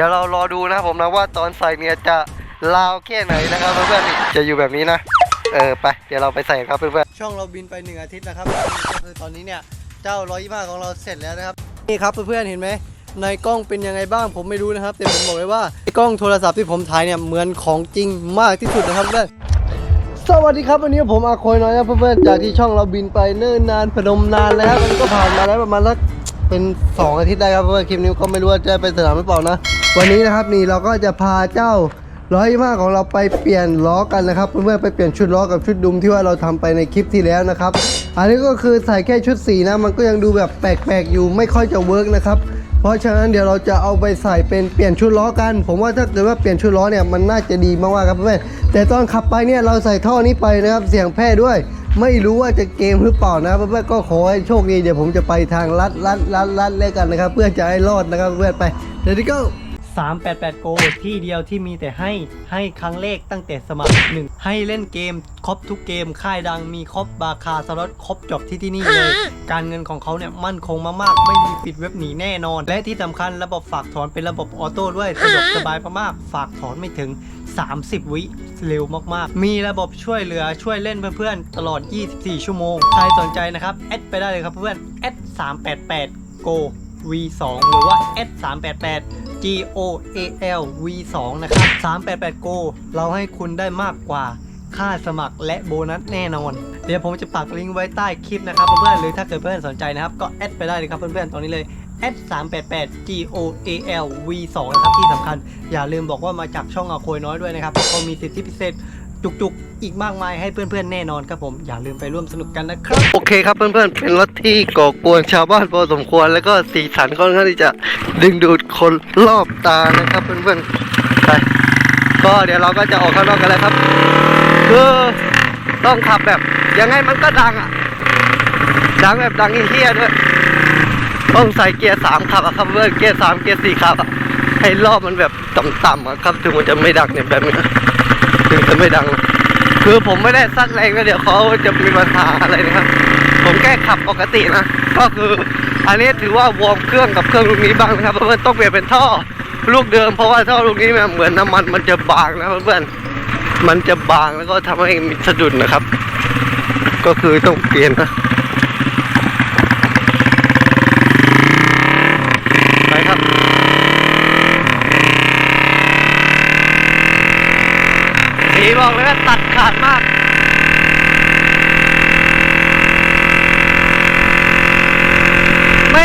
ดี๋ยวเรารอดูนะครับผมนะว่าตอนใส่เนี่ยจะลาวแค่ไหนนะครับเพื่อนๆจะอยู่แบบนี้นะเออไปเดี๋ยวเราไปใส่ครับเพื่อนๆช่องเราบินไปหนึ่งอาทิตย์นะครับคือตอนนี้เนี่ยเจ้าร้อยยี่ห้าของเราเสร็จแล้วนะครับนี่ครับเพื่อนๆเห็นไหมในกล้องเป็นยังไงบ้างผมไม่รู้นะครับ แต่ผมบอกเลยว่ากล้องโทรศัพท์ที่ผมถ่ายเนี่ยเหมือนของจริงมากที่สุดนะครับเพื่อนสวัสดีครับวันนี้ผมอาโคยน้อยนะเพื่อนๆจากที่ช่องเราบินไปเนิ่นนานพนมนานแล้วมันก็ผ่านมาแล้วประมาณสัก เป็นสองอาทิตย์ได้ครับเพื่อนคลิปนี้ก็ไม่รู้ว่าจะไปสนามหรือเปล่านะ วันนี้นะครับนี่เราก็จะพาเจ้าร้อยมากของเราไปเปลี่ยนล้อกันนะครับเพื่อนๆไปเปลี่ยนชุดล้อกับชุดดุมที่ว่าเราทำไปในคลิปที่แล้วนะครับ อันนี้ก็คือใส่แค่ชุดสีนะ มันก็ยังดูแบบแปลกๆอยู่ไม่ค่อยจะเวิร์กนะครับเพราะฉะนั้นเดี๋ยวเราจะเอาไปใส่เป็นเปลี่ยนชุดล้อกัน ผมว่าถ้าเกิดว่าเปลี่ยนชุดล้อเนี่ยมันน่าจะดีมากๆครับเพื่อนแต่ตอนขับไปเนี่ยเราใส่ท่อนี้ไปนะครับเสียงแพร่ด้วย ไม่รู้ว่าจะเกมหรือเปล่านะเพื่อนๆก็ขอให้โชคดีเดี๋ยวผมจะไปทางลัดลัดลัดลัดเลยกันนะครับ เพื่อจะให้รอดนะครับเพื่อนไปเดี๋ยวนี้ก็ 388 Go ที่เดียวที่มีแต่ให้ให้ครั้งแรกตั้งแต่สมัครหนึ่งให้เล่นเกมครบทุกเกมค่ายดังมีครบบาคาสล็อตครบจบที่ที่นี่เลย การเงินของเขาเนี่ยมั่นคงมากๆ ไม่มีปิดเว็บหนีแน่นอน และที่สำคัญระบบฝากถอนเป็นระบบออโต้ด้วยสะดวกสบายมากๆฝากถอนไม่ถึง 30 วิเร็วมากๆ มีระบบช่วยเหลือช่วยเล่นเพื่อนๆ ตลอด 24 ชั่วโมง ใครสนใจนะครับ แอดไปได้เลยครับเพื่อนแอด388 go v2 หรือว่า s 388 g o a l v2 นะครับ 388 go เราให้คุณได้มากกว่าค่าสมัครและโบนัสแน่นอน เดี๋ยวผมจะปักลิงก์ไว้ใต้คลิปนะครับเพื่อนๆหรือถ้าเกิดเพื่อนสนใจนะครับ ก็แอดไปได้เลยครับเพื่อนๆตรงนี้เลย s 388 g o a l v2 นะครับที่สำคัญ อย่าลืมบอกว่ามาจากช่องอาโคยน้อยด้วยนะครับเขามีสิทธิพิเศษจุกๆ อีกมากมายให้เพื่อนๆแน่นอนครับผมอย่าลืมไปร่วมสนุกกันนะครับโอเคครับเพื่อนๆเป็นรถที่ก่อกวนชาวบ้านพอสมควร แล้วก็สีสันค่อนข้างที่จะดึงดูดคนรอบตานะครับเพื่อนๆไปก็เดี๋ยวเราก็จะออกข้างนอกกันแล้วครับคือต้องขับแบบยังไงมันก็ดังอะดังแบบดังเฮี้ยด้วยต้องใส่เกียร์สามขับอะครับเพื่อนเกียร์สามเกียร์สี่ขับอะให้รอบมันแบบต่ำๆอะครับถึงมันจะไม่ดังเนี่ยแบบนี้ถึงจะไม่ดัง คือผมไม่ได้ซัดแรงก็เดี๋ยวเขาจะมีปัญหาอะไรนะครับ ผมแค่ขับปกตินะ ก็คืออันนี้ถือว่าวอร์มเครื่องกับเครื่องลูกนี้บ้างนะครับ เพื่อนๆต้องเปลี่ยนเป็นท่อลูกเดิมเพราะว่าท่อลูกนี้มันเหมือนน้ำมันมันจะบางนะเพื่อนๆมันจะบางแล้วก็ทำให้มีสะดุดนะครับ ก็คือต้องเปลี่ยนนะ ไปครับ สีบอกเลยว่าตัดขาดมาก ไม่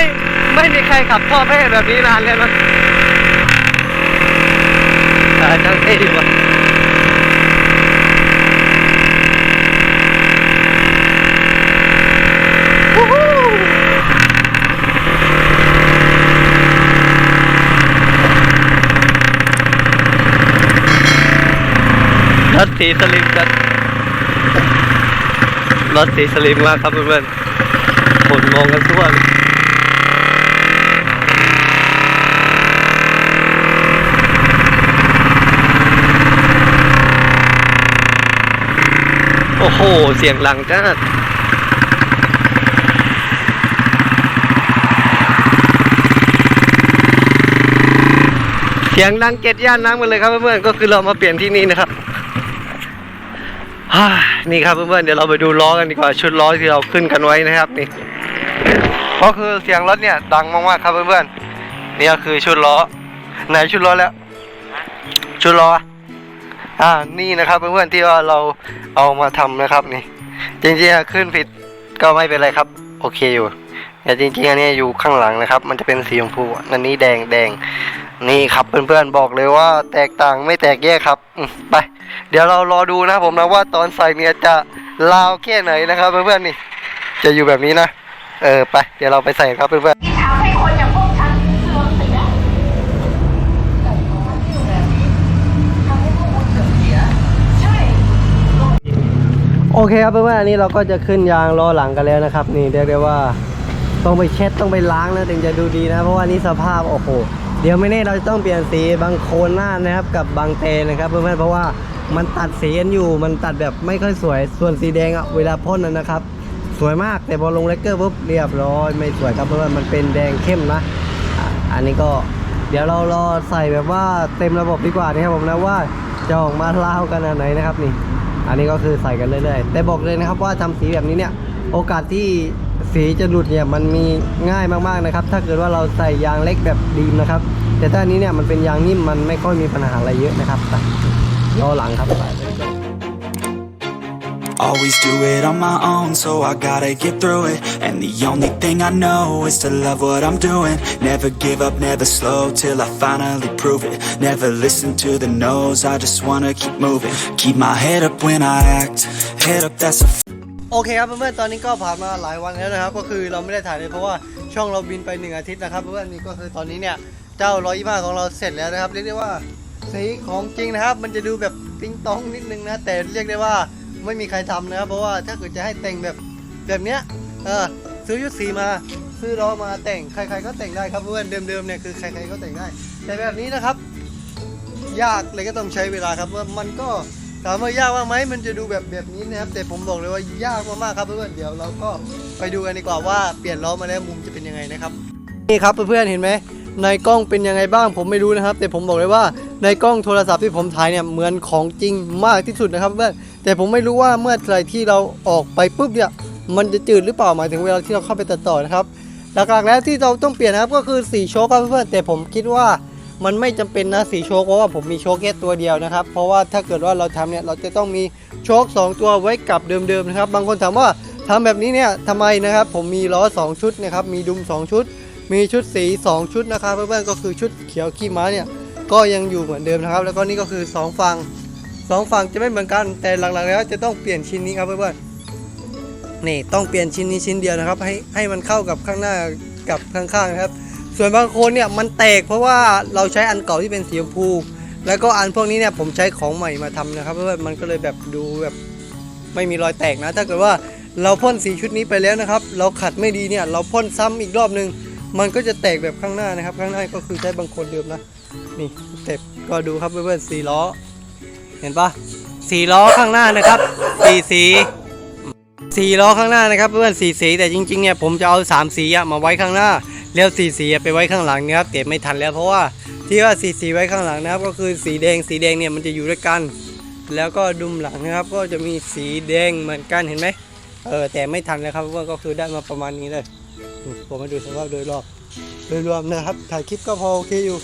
ไม่มีใครขับท่อเพ่แบบนี้นานเลยนะอ่าช่างเท่ดีกว่ารถสีสลิมกันรถสีสลิมมากครับเพื่อนๆคนมองกันทั่วเลย โอ้โห เสียงหลังจ้าเสียงดังเกตย่านน้ำกันเลยครับเพื่อนๆก็คือเรามาเปลี่ยนที่นี่นะครับนี่ครับเพื่อนๆเดี๋ยวเราไปดูล้อกันดีกว่าชุดล้อที่เราขึ้นกันไว้นะครับนี่ก็คือเสียงรถเนี่ยดังมากๆครับเพื่อนๆนี่ก็คือชุดล้อไหนชุดล้อแล้ว ชุดล้อ อ่านี่นะครับเพื่อนๆที่ว่าเราเอามาทำนะครับนี่ จริงๆขึ้นผิดก็ไม่เป็นไรครับ โอเคอยู่แต่จริงๆอันนี้อยู่ข้างหลังนะครับ มันจะเป็นสีชมพูอันนี้แดงแดงนี่ครับเพื่อนๆบอกเลยว่าแตกต่างไม่แตกแยกครับไป เดี๋ยวเรารอดูนะผมนะว่าตอนใส่เนี่ยจะลาวแค่ไหนนะครับเพื่อนๆนี่ จะอยู่แบบนี้นะ เออไป เดี๋ยวเราไปใส่ครับเพื่อนๆ ที่ทำให้คนอย่างพวกฉันเสื่อมเสียทำให้พวกคุณเสื่อมเสีย ใช่ โอเคครับเพื่อนๆอันนี้เราก็จะขึ้นยางล้อหลังกันแล้วนะครับ นี่เรียกได้ว่าต้องไปเช็ดต้องไปล้างนะถึงจะดูดีนะ เพราะว่านี่สภาพโอ้โหเดี๋ยวไม่แน่เราจะต้องเปลี่ยนสีบางโคนหน้านะครับกับบางเตนนะครับ เพื่อนๆเพราะว่ามันตัดสีกันอยู่มันตัดแบบไม่ค่อยสวยส่วนสีแดงอะเวลาพ่นนะนะครับ สวยมากแต่พอลงเลกเกอร์ปุ๊บเรียบร้อยไม่สวยครับเพื่อนๆมันเป็นแดงเข้มนะอันนี้ก็เดี๋ยวเรารอใส่แบบว่าเต็มระบบดีกว่านะครับผมนะว่าจะออกมาเล่ากันอันไหนนะครับนี่ อันนี้ก็คือใส่กันเรื่อยๆ แต่บอกเลยนะครับว่าทำสีแบบนี้เนี่ย โอกาสที่สีจะหลุดเนี่ยมันมีง่ายมากๆนะครับ ถ้าเกิดว่าเราใส่ยางเล็กแบบดีมนะครับ แต่ถ้าอันนี้เนี่ยมันเป็นยางนิ่มมันไม่ค่อยมีปัญหาอะไรเยอะนะครับล้อหลังครับไป Always do it on my own, so I gotta get through it. And the only thing I know is to love what I'm doing. Never give up, never slow till I finally prove it. Never listen to the no's, I just wanna keep moving. Keep my head up when I act, head up, that's a โอเคครับเพื่อนๆ ตอนนี้ก็ผ่านมาหลายวันแล้วนะครับ ก็คือเราไม่ได้ถ่ายเลยเพราะว่าช่องเราบินไปหนึ่งอาทิตย์นะครับเพื่อนๆ นี่ก็คือตอนนี้เนี่ย เจ้าร้อยยี่ห้าของเราเสร็จแล้วนะครับ เรียกได้ว่าสีของจริงนะครับ มันจะดูแบบติ้งตองนิดนึงนะ แต่เรียกได้ว่า ไม่มีใครทำนะครับเพราะว่าถ้าเกิดจะให้แต่งแบบแบบเนี้ยเออซื้อยุดสีมาซื้อล้อมาแต่งใคร ๆ ก็แต่งได้ครับเพื่อนเดิมๆเนี่ยคือใครๆก็แต่งได้ แต่แบบนี้นะครับ ยากเลยก็ต้องใช้เวลาครับว่ามันก็ถามว่ายากมาไหมมันจะดูแบบแบบนี้นะครับ แต่ผมบอกเลยว่ายากมากๆครับเพื่อนเดี๋ยวเราก็ไปดูกันดีกว่าว่าเปลี่ยนล้อมาแล้วมุมจะเป็นยังไงนะครับนี่ครับเพื่อนๆเห็นไหมในกล้องเป็นยังไงบ้างผมไม่รู้นะครับ แต่ผมบอกเลยว่าในกล้องโทรศัพท์ที่ผมถ่ายเนี่ยเหมือนของจริงมากที่สุดนะครับเพื่อน แต่ผมไม่รู้ว่าเมื่อไรที่เราออกไปปุ๊บเนี่ยมันจะจืดหรือเปล่าหมายถึงเวลาที่เราเข้าไปตัดต่อนะครับ หลักๆแล้วที่เราต้องเปลี่ยนนะครับก็คือสีโชคครับเพื่อนแต่ผมคิดว่ามันไม่จำเป็นนะสีโชคเพราะว่าผมมีโชคแค่ตัวเดียวนะครับ เพราะว่าถ้าเกิดว่าเราทำเนี่ยเราจะต้องมีโชค2 ตัวไว้กับเดิมๆนะครับ บางคนถามว่าทำแบบนี้เนี่ยทำไมนะครับ ผมมีล้อ 2 ชุดนะครับมีดุม 2 ชุด มีชุดสี 2 ชุดนะครับเพื่อนๆก็คือชุดเขียวขี้ม้าเนี่ยก็ยังอยู่เหมือนเดิมนะครับ แล้วก็นี่ก็คือ 2 ฝั่ง 2ฝั่งจะไม่เหมือนกัน แต่หลักๆแล้วจะต้องเปลี่ยนชิ้นนี้ครับเพื่อนๆนี่ต้องเปลี่ยนชิ้นนี้ชิ้นเดียวนะครับ ให้ให้มันเข้ากับข้างหน้ากับข้างๆนะครับ ส่วนบางคนเนี่ยมันแตกเพราะว่าเราใช้อันเก่าที่เป็นสีชมพู แล้วก็อันพวกนี้เนี่ยผมใช้ของใหม่มาทำนะครับ เพราะว่ามันก็เลยแบบดูแบบไม่มีรอยแตกนะ ถ้าเกิดว่าเราพ่นสีชุดนี้ไปแล้วนะครับ เราขัดไม่ดีเนี่ยเราพ่นซ้ำอีกรอบนึงมันก็จะแตกแบบข้างหน้านะครับ ข้างหน้าก็คือใช้บางคนเดิมนะนี่เต็บก็ดูครับเพื่อนๆสีล้อ เห็นปะสีล้อข้างหน้านะครับสีสีสีล้อข้างหน้านะครับเพื่อนสีสีแต่จริงๆเนี่ยผมจะเอาสามสีอะมาไว้ข้างหน้าแล้วสีสีไปไว้ข้างหลังนะครับแต่ไม่ทันแล้วเพราะว่าที่ว่าสีสีไว้ข้างหลังนะครับ ก็คือสีแดงสีแดงเนี่ยมันจะอยู่ด้วยกัน แล้วก็ดุมหลังนะครับ ก็จะมีสีแดงเหมือนกันเห็นไหมเออแต่ไม่ทันแล้วครับว่าก็คือได้มาประมาณนี้เลยผมมาดูสภาพโดยรอบโดยรวมนะครับถ่ายคลิปก็พอโอเคอยู่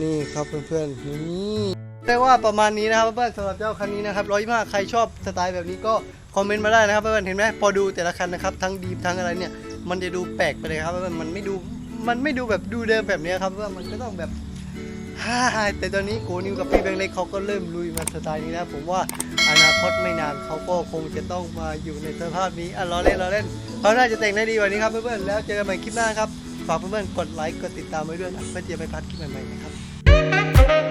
นี่ครับเพื่อนๆนี่ ได้ว่าประมาณนี้นะครับเพื่อนสำหรับเจ้าคันนี้นะครับร้อยมากใครชอบสไตล์แบบนี้ก็คอมเมนต์มาได้นะครับเพื่อนเห็นไหมพอดูแต่ละคันนะครับทั้งดีทั้งอะไรเนี่ยมันจะดูแปลกไปเลยครับว่ามันไม่ดูมันไม่ดูแบบดูเดิมแบบนี้ครับว่ามันก็ต้องแบบฮ่าแต่ตอนนี้โกนิวกับพี่แบงค์เล็กเขาก็เริ่มลุยมาสไตล์นี้แล้วผมว่าอนาคตไม่นานเขาก็คงจะต้องมาอยู่ในสภาพนี้อะล้อเล่นล้อเล่นเขาน่าจะแต่งได้ดีกว่านี้ครับเพื่อนๆแล้วเจอกันใหม่คลิปหน้าครับฝากเพื่อนๆกดไลค์กดติดตามไว้ด้วยนะเพื่อจะไม่พลาดคลิปใหม่ๆนะครับ